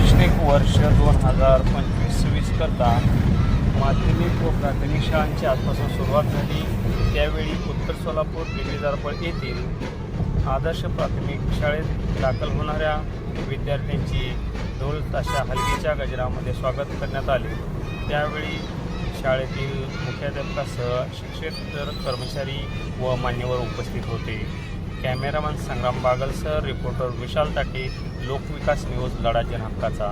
शैक्षणिक वर्ष दोन हजार पंचवीस करता माध्यमिक व प्राथमिक शाळांची आजपासून सुरुवात झाली. त्यावेळी उत्तर सोलापूर बेगीदारपळ येथील आदर्श प्राथमिक शाळेत दाखल होणाऱ्या विद्यार्थ्यांची ढोल ताशा हलगीच्या गजरामध्ये स्वागत करण्यात आले. त्यावेळी शाळेतील मुख्याध्यापकासह शिक्षक कर्मचारी व मान्यवर उपस्थित होते. कॅमेरामन संग्राम बागलसर रिपोर्टर विशाल ताटे लोकविकास न्यूज लढा जनहक्काचा